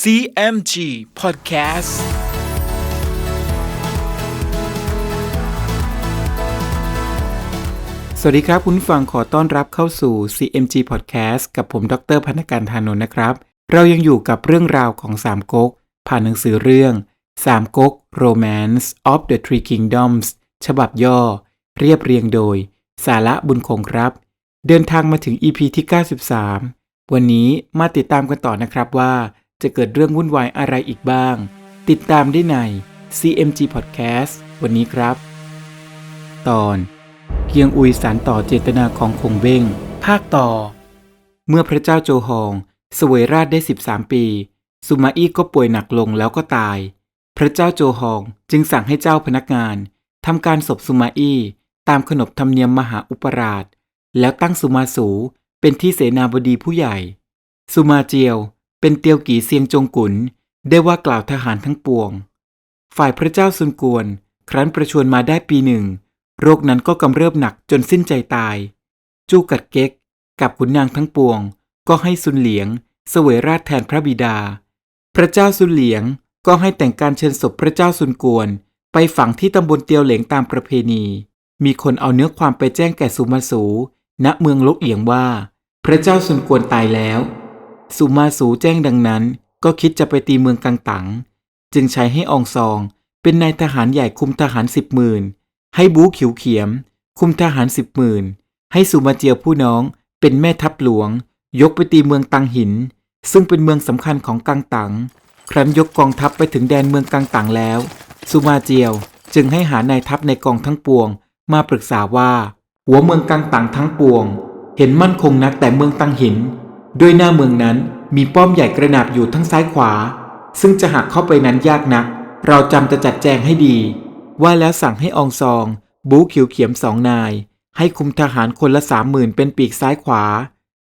CMG Podcast สวัสดีครับ คุณฟังขอต้อนรับเข้าสู่ CMG Podcast กับผม ดรพันธการธานนท์นะครับ เรายังอยู่กับเรื่องราวของสามก๊กผ่านหนังสือเรื่องสามก๊ก Romance of the Three Kingdoms ฉบับย่อ เรียบเรียงโดย สาระบุญคงครับ เดินทางมาถึง EP ที่ 93 วันนี้มาติดตามกันต่อนะครับว่า จะเกิดเรื่องวุ่นวายอะไรอีกบ้าง ติดตามได้ใน CMG Podcast วันนี้ครับ ตอนเกียงอุยสารต่อเจตนาของคงเบ้ง ภาคต่อ เมื่อพระเจ้าโจฮองเสวยราชได้ 13 ปี สุมาอี้ก็ป่วยหนักลงแล้วก็ตาย พระเจ้าโจฮองจึงสั่งให้เจ้าพนักงานทำการศพสุมาอี้ตามขนบธรรมเนียมมหาอุปราช แล้วตั้งสุมาสูเป็นที่เสนาบดีผู้ใหญ่ สุมาเจียว เป็นเตียวกี่เซียงจงกุนได้ว่ากล่าวทหารทั้งปวง ฝ่ายพระเจ้าซุนกวน ครั้นประชวรมาได้ปีหนึ่ง โรคนั้นก็กำเริบหนักจนสิ้นใจตาย จู้กัดเก๊ก กับขุนนางทั้งปวง ก็ให้ซุนเหลียง เสวยราชแทนพระบิดา พระเจ้าซุนเหลียงก็ให้แต่งการเชิญศพพระเจ้าซุนกวน ไปฝังที่ตำบลเตียวเหลงตามประเพณี มีคนเอาเนื้อความไปแจ้งแก่สุมาสู ณเมืองลกเอียงว่า พระเจ้าซุนกวนตายแล้ว สุมาสูแจ้งดังนั้น ก็คิดจะไปตีเมืองกังตัง จึงใช้ให้องซอง เป็นนายทหารใหญ่คุมทหารสิบหมื่นให้บูขิวเขียม คุมทหารสิบหมื่นให้สุมาเจียวผู้น้องเป็นแม่ทัพหลวง ยกไปตีเมืองตังหิน ซึ่งเป็นเมืองสำคัญของกังตัง ครั้นยกกองทัพไปถึงแดนเมืองกังตังแล้ว สุมาเจียวจึงให้หานายทัพในกองทั้งปวง มาปรึกษาว่า หัวเมืองกังตังทั้งปวง เห็นมั่นคงนักแต่เมืองตังหิน ด้วยหน้าเมืองนั้นมีป้อมใหญ่กระนาบอยู่ทั้งซ้ายขวา ซึ่งจะหักเข้าไปนั้นยากนัก เราจำจะจัดแจงให้ดี ว่าแล้วสั่งให้อองซอง บูขิวเขียมสองนาย ให้คุมทหารคนละสามหมื่นเป็นปีกซ้ายขวา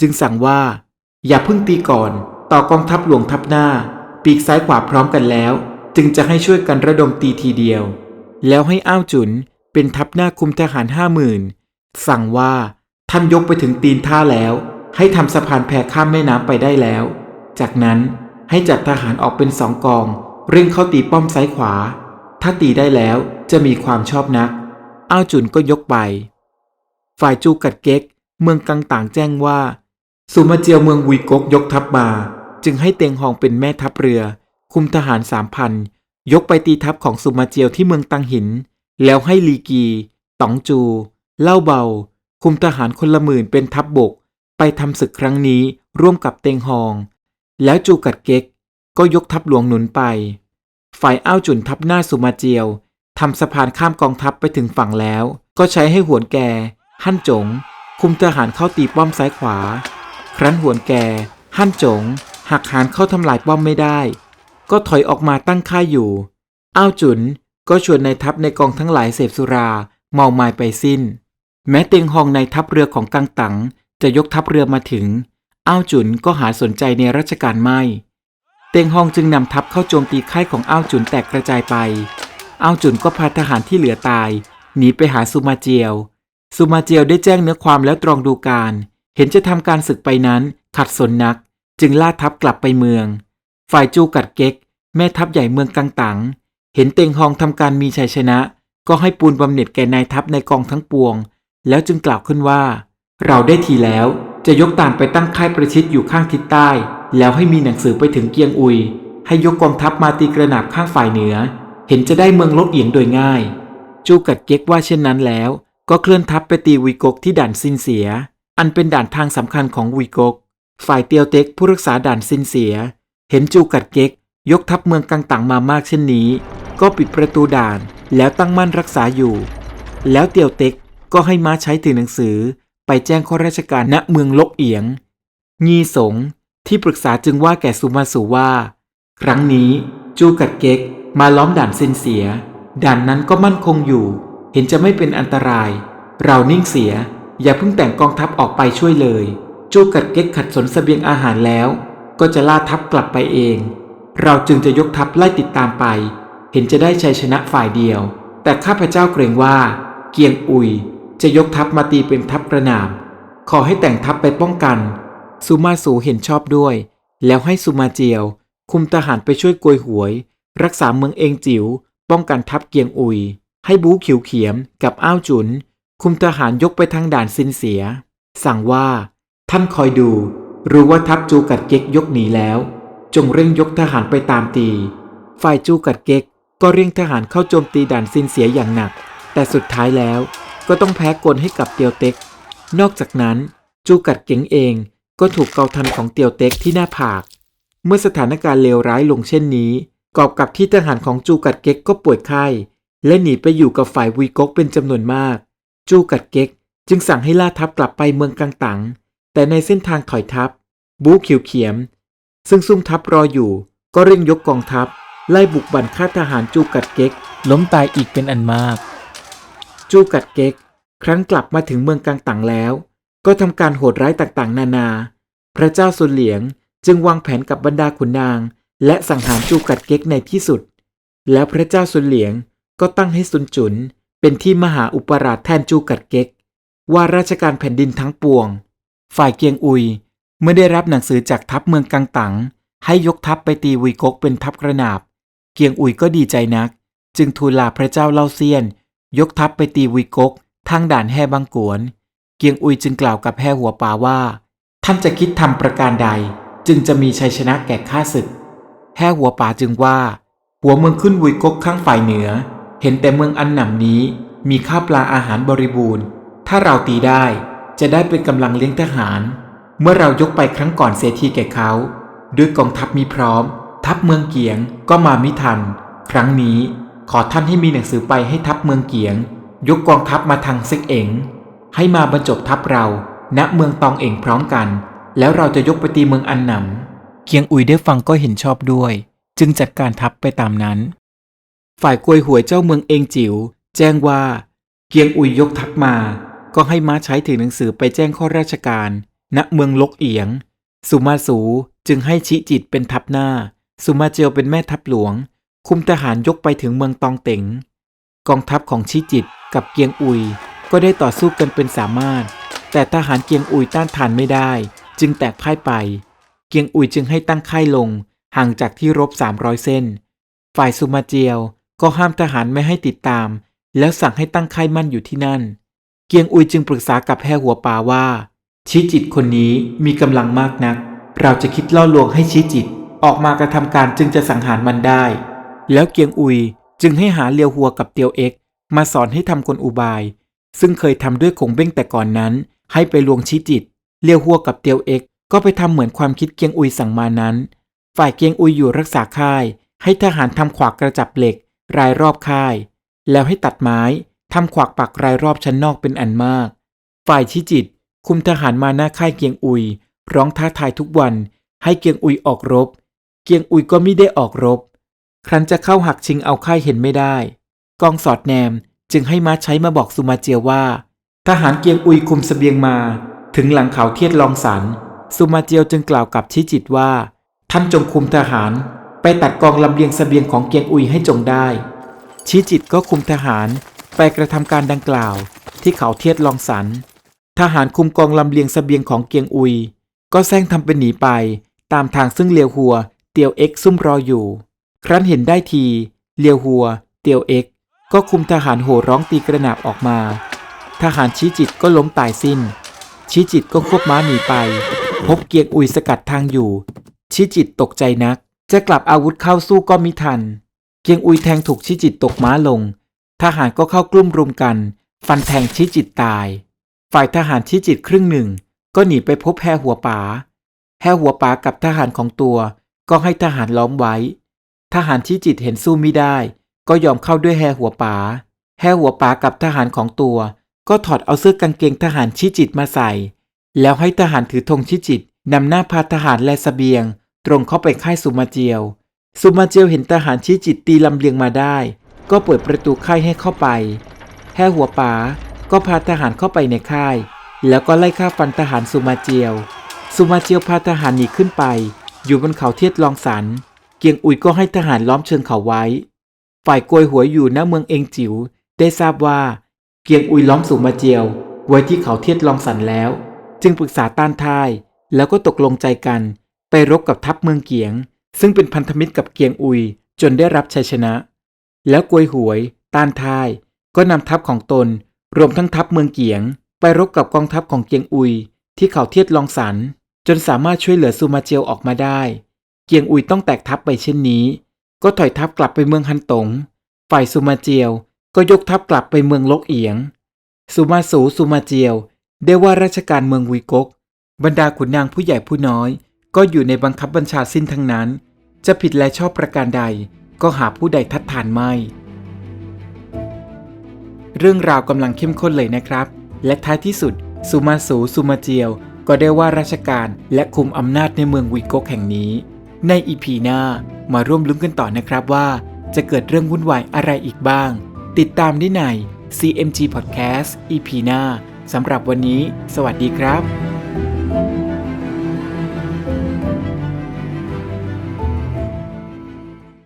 จึงสั่งว่า อย่าเพิ่งตีก่อน ต่อกองทัพหลวงทัพหน้า ปีกซ้ายขวาพร้อมกันแล้ว จึงจะให้ช่วยกันระดมตีทีเดียว แล้วให้อ้าวจุนเป็นทัพหน้าคุมทหารห้าหมื่นสั่งว่าท่านยกไปถึงตีนท่าแล้ว ให้ทำสะพานแพข้ามแม่น้ำไปได้แล้ว จากนั้นให้จัดทหารออกเป็นสองกอง เร่งเข้าตีป้อมซ้ายขวา ถ้าตีได้แล้วจะมีความชอบนัก อ้าวจุนก็ยกไป ฝ่ายจูกัดเก๊ก เมืองกังต่างแจ้งว่า สุมาเจียวเมืองวีกกยกทัพมา จึงให้เตียงหองเป็นแม่ทัพเรือ คุมทหารสามพันยกไปตีทัพของสุมาเจียวที่เมืองตังหิน แล้วให้ลีกี ต๋องจู เล่าเบา คุมทหารคนละหมื่นเป็นทัพบบก ไปทำศึกครั้งนี้ร่วมกับเตงหอง แล้วจูกัดเก๊กก็ยกทัพหลวงหนุนไป ฝ่ายอ้าวจุนทัพหน้าสุมาเจียวทำสะพานข้ามกองทัพไปถึงฝั่งแล้ว ก็ใช้ให้หวนแก หั่นจง คุมทหารเข้าตีป้อมซ้ายขวา ครั้นหวนแก หั่นจง หักหานเข้าทำลายป้อมไม่ได้ ก็ถอยออกมาตั้งค่ายอยู่ อ้าวจุนก็ชวนนายทัพในกองทั้งหลายเสพสุรา เมาไมาไปสิ้น แม้เตียงหองในทัพเรือของกังตัง จะยกทัพเรือมาถึง อ้าวจุนก็หาสนใจในราชการไม่ เตียงหองจึงนำทัพเข้าโจมตีค่ายของอ้าวจุนแตกกระจายไป อ้าวจุนก็พาทหารที่เหลือตาย หนีไปหาสุมาเจียวสุมาเจียวได้แจ้งเนื้อความแล้วตรองดูการ เห็นจะทำการศึกไปนั้น ขัดสนนัก จึงล่าทัพกลับไปเมือง ฝ่ายจูกัดเก๊กแม่ทัพใหญ่เมืองกังตังเห็นเตียงหองทำการมีชัยชนะ ก็ให้ปูนบำเหน็จแก่นายทัพในกองทั้งปวง แล้วจึงกล่าวขึ้นว่า เราได้ทีแล้วจะยกตามไปตั้งค่ายประชิดอยู่ข้างทิศใต้ แล้วให้มีหนังสือไปถึงเกียงอุย ให้ยกกองทัพมาตีกระหนาบข้างฝ่ายเหนือ เห็นจะได้เมืองลบเอียงโดยง่าย จูกัดเก๊กว่าเช่นนั้นแล้ว ก็เคลื่อนทัพไปตีวีกกที่ด่านซินเสีย อันเป็นด่านทางสำคัญของวีกก ฝ่ายเตียวเต็กผู้รักษาด่านซินเสีย เห็นจูกัดเก๊กยกทัพเมืองกังตังมามากเช่นนี้ ก็ปิดประตูด่านแล้วตั้งมั่นรักษาอยู่ แล้วเตียวเต็กก็ให้ม้าใช้ถือหนังสือ ไปแจ้งข้าราชการณเมืองลกเอียง งีสงที่ปรึกษาจึงว่าแก่สุมาสูว่า ครั้งนี้จูกัดเก๊กมาล้อมด่านเซนเสีย ด่านนั้นก็มั่นคงอยู่ เห็นจะไม่เป็นอันตราย เรานิ่งเสีย อย่าเพิ่งแต่งกองทัพออกไปช่วยเลย จูกัดเก๊กขัดสนสเสบียงอาหารแล้ว ก็จะล่าทัพกลับไปเอง เราจึงจะยกทัพไล่ติดตามไป เห็นจะได้ชัยชนะฝ่ายเดียว แต่ข้าพเจ้าเกรงว่า เกียงอุย จะยกทัพมาตีเป็นทัพกระหน่ำขอให้แต่งทัพไปป้องกันสุมาสูเห็นชอบด้วย แล้วให้สุมาเจียว คุมทหารไปช่วยกวยหวย รักษาเมืองเองจิ๋วป้องกันทัพเกียงอุย ให้บูขิวเขียมกับอ้าวจุน คุมทหารยกไปทางด่านซินเสีย สั่งว่า ท่านคอยดู รู้ว่าทัพจูกัดเก๊กยกหนีแล้ว จงเร่งยกทหารไปตามตี ฝ่ายจูกัดเก๊กก็เร่งทหารเข้าโจมตีด่านซินเสียอย่างหนัก แต่สุดท้ายแล้ว ก็ต้องแพ้กลให้กับเตียวเต็ก นอกจากนั้นจูกัดเก๋งเองก็ถูกเกาทันของเตียวเต็กที่หน้าผาก เมื่อสถานการณ์เลวร้ายลงเช่นนี้ กอบกับที่ทหารของจูกัดเก๊กก็ป่วยไข้ และหนีไปอยู่กับฝ่ายวีก๊กเป็นจำนวนมาก จูกัดเก๊กจึงสั่งให้ล่าทัพกลับไปเมืองกังตัง แต่ในเส้นทางถอยทัพ บูเขียวเขียม ซึ่งซุ่มทัพรออยู่ ก็เร่งยกกองทัพ ไล่บุกบั่นฆ่าทหารจูกัดเก๊กล้มตายอีกเป็นอันมาก จูกัดเก๊กครั้นกลับมาถึงเมืองกังตังแล้ว ก็ทำการโหดร้ายต่างๆ นานา พระเจ้าสุนเหลียงจึงวางแผนกับบรรดาขุนนาง และสังหารจูกัดเก๊กในที่สุด แล้วพระเจ้าสุนเหลียงก็ตั้งให้ซุนจุนเป็นที่มหาอุปราชแทนจูกัดเก๊กว่าราชการแผ่นดินทั้งปวง ฝ่ายเกียงอุย เมื่อได้รับหนังสือจากทัพเมืองกังตังให้ยกทัพไปตีวีกกเป็นทัพกระนาบ เกียงอุยก็ดีใจนัก จึงทูลลาพระเจ้าเล่าเซียน ยกทัพไปตีวีกกทางด่านแห่บางกวน เกียงอุยจึงกล่าวกับแห่หัวป่าว่า ท่านจะคิดทำประการใด จึงจะมีชัยชนะแก่ข้าศึกแห่หัวป่าจึงว่า หัวเมืองขึ้นวีกกข้างฝ่ายเหนือ เห็นแต่เมืองอันหนำนี้ มีข้าวปลาอาหารบริบูรณ์ ถ้าเราตีได้จะได้เป็นกำลังเลี้ยงทหาร เมื่อเรายกไปครั้งก่อนเสียทีแก่เขา ด้วยกองทัพมีพร้อม ทัพเมืองเกียงก็มามิทัน ครั้งนี้ ขอท่านให้มีหนังสือไปให้ทัพเมืองเกียง ยกกองทัพมาทางซิกเอ๋งให้มาบรรจบทัพเรา ณเมืองตองเอ๋งพร้อมกัน แล้วเราจะยกไปตีเมืองอันหนำเกียงอุยได้ฟังก็เห็นชอบด้วย จึงจัดการทัพไปตามนั้น ฝ่ายกวยหวยเจ้าเมืองเองจิ๋วแจ้งว่า เกียงอุยยกทัพมา ก็ให้ม้าใช้ถือหนังสือไปแจ้งข้อราชการ ณเมืองลกเอียง สุมาสูจึงให้ชิจิตเป็นทัพหน้า สุมาเจียวเป็นแม่ทัพหลวง คุมทหารยกไปถึงเมืองตองเต็งกองทัพของชิจิตกับเกียงอุย ก็ได้ต่อสู้กันเป็นสามารถ แต่ทหารเกียงอุยต้านทานไม่ได้ จึงแตกพ่ายไป เกียงอุยจึงให้ตั้งค่ายลง ห่างจากที่รบ 300 เส้น ฝ่ายสุมาเจียวก็ห้ามทหารไม่ให้ติดตาม แล้วสั่งให้ตั้งค่ายมั่นอยู่ที่นั่น เกียงอุยจึงปรึกษากับแห่หัวป่าว่า ชิจิตคนนี้มีกำลังมากนัก เราจะคิดล่อลวงให้ชิจิตออกมากระทำการจึงจะสังหารมันได้ แล้วเกียงอุยจึงให้หาเลียวหัวกับเตียวเอ็กมาสอนให้ทำกลอุบาย ซึ่งเคยทำด้วยคงเบ้งแต่ก่อนนั้น ให้ไปลวงชิจิต เลียวหัวกับเตียวเอ็กก็ไปทำเหมือนความคิดเกียงอุยสั่งมานั้น ฝ่ายเกียงอุยอยู่รักษาค่าย ให้ทหารทำขวากกระจับเหล็ก รายรอบค่าย แล้วให้ตัดไม้ทำขวากปักรายรอบชั้นนอกเป็นอันมาก ฝ่ายชิจิต คุมทหารมาหน้าค่ายเกียงอุย ร้องท้าทายทุกวัน ให้เกียงอุยออกรบ เกียงอุยก็ไม่ได้ออกรบ ครั้นจะเข้าหักชิงเอาค่ายเห็นไม่ได้ กองสอดแนมจึงให้ม้าใช้มาบอกสุมาเจียวว่า ทหารเกียงอุยคุมสเสบียงมา ถึงหลังเขาเทียดลองสันสุมาเจียวจึงกล่าวกับชิจิตว่า ท่านจงคุมทหาร ไปตัดกองลำเลียงสเสบียงของเกียงอุยให้จงได้ชิจิตก็คุมทหารไปกระทำการดังกล่าว ที่เขาเทียดลองสัน ทหารคุมกองลำเลียงสเสบียงของเกียงอุย ก็แซงทำเป็นหนีไป ตามทางซึ่งเลียวหัวเตียวเอ็กซุ่มรออยู่ ครั้นเห็นได้ทีเลียวหัว เตียวเอ็ก ก็คุมทหารโห่ร้องตีกระหนาบออกมา ทหารชี้จิตก็ล้มตายสิ้น ชี้จิตก็ควบม้าหนีไป พบเกียงอุยสกัดทางอยู่ ชี้จิตตกใจนัก จะกลับอาวุธเข้าสู้ก็มิทัน เกียงอุยแทงถูกชี้จิตตกม้าลง ทหารก็เข้ากลุ่มรุมกัน ฟันแทงชี้จิตตาย ฝ่ายทหารชี้จิตครึ่งหนึ่ง ก็หนีไปพบแห่หัวป๋าแห่หัวป๋ากับทหารของตัวก็ให้ทหารล้อมไว้ ทหารชี้จิตเห็นสู้ไม่ได้ ก็ยอมเข้าด้วยแห่หัวป๋าแห่หัวป๋ากับทหารของตัว ก็ถอดเอาเสื้อกางเกงทหารชี้จิตมาใส่ แล้วให้ทหารถือธงชี้จิตนำหน้าพาทหารและสเสบียง ตรงเข้าไปค่ายสุมาเจียว สุมาเจียวเห็นทหารชี้จิตตีลำเลียงมาได้ ก็เปิดประตูค่ายให้เข้าไปแห่หัวป๋าก็พาทหารเข้าไปในค่าย แล้วก็ไล่ฆ่าฟันทหารสุมาเจียว สุมาเจียวพาทหารหนีขึ้นไป อยู่บนเขาเทียดลองสันเกียงอุยก็ให้ทหารล้อมเชิงเขาไว้ ฝ่ายกวยหัวอยู่ณเมืองเองจิ๋วได้ทราบว่า เกียงอุยล้อมสุมาเจียว ไว้ที่เขาเทียดลองสันแล้ว จึงปรึกษาต้านทาย แล้วก็ตกลงใจกัน ไปรบกับทัพเมืองเกียง ซึ่งเป็นพันธมิตรกับเกียงอุยจนได้รับชัยชนะ แล้วกวยหวย ต้านทาย ก็นำทัพของตน รวมทั้งทัพเมืองเกียง ไปรบกับกองทัพของเกียงอุย ที่เขาเทียดลองสัน จนสามารถช่วยเหลือซูมาเจียวออกมาได้ เกียงอุยต้องแตกทัพไปเช่นนี้ ก็ถอยทัพกลับไปเมืองฮันตง ฝ่ายซูมาเจียวก็ยกทัพกลับไปเมืองลกเอียงซูมาสูซูมาเจียว ได้ว่าราชการเมืองวีกก บรรดาขุนนางผู้ใหญ่ผู้น้อย ก็อยู่ในบังคับบัญชาสิ้นทั้งนั้น จะผิดและชอบประการใด ก็หาผู้ใดทัดทานไม่ เรื่องราวกำลังเข้มข้นเลยนะครับ และท้ายที่สุดซูมาสูซูมาเจียว ก็ได้ว่าราชการและคุมอำนาจในเมืองวีกกแห่งนี้ ในอีพีหน้ามาร่วมลุ้นกันต่อนะครับว่า จะเกิดเรื่องวุ่นวายอะไรอีกบ้าง ติดตามได้ใน CMG Podcast EP หน้าสำหรับวันนี้ สวัสดีครับ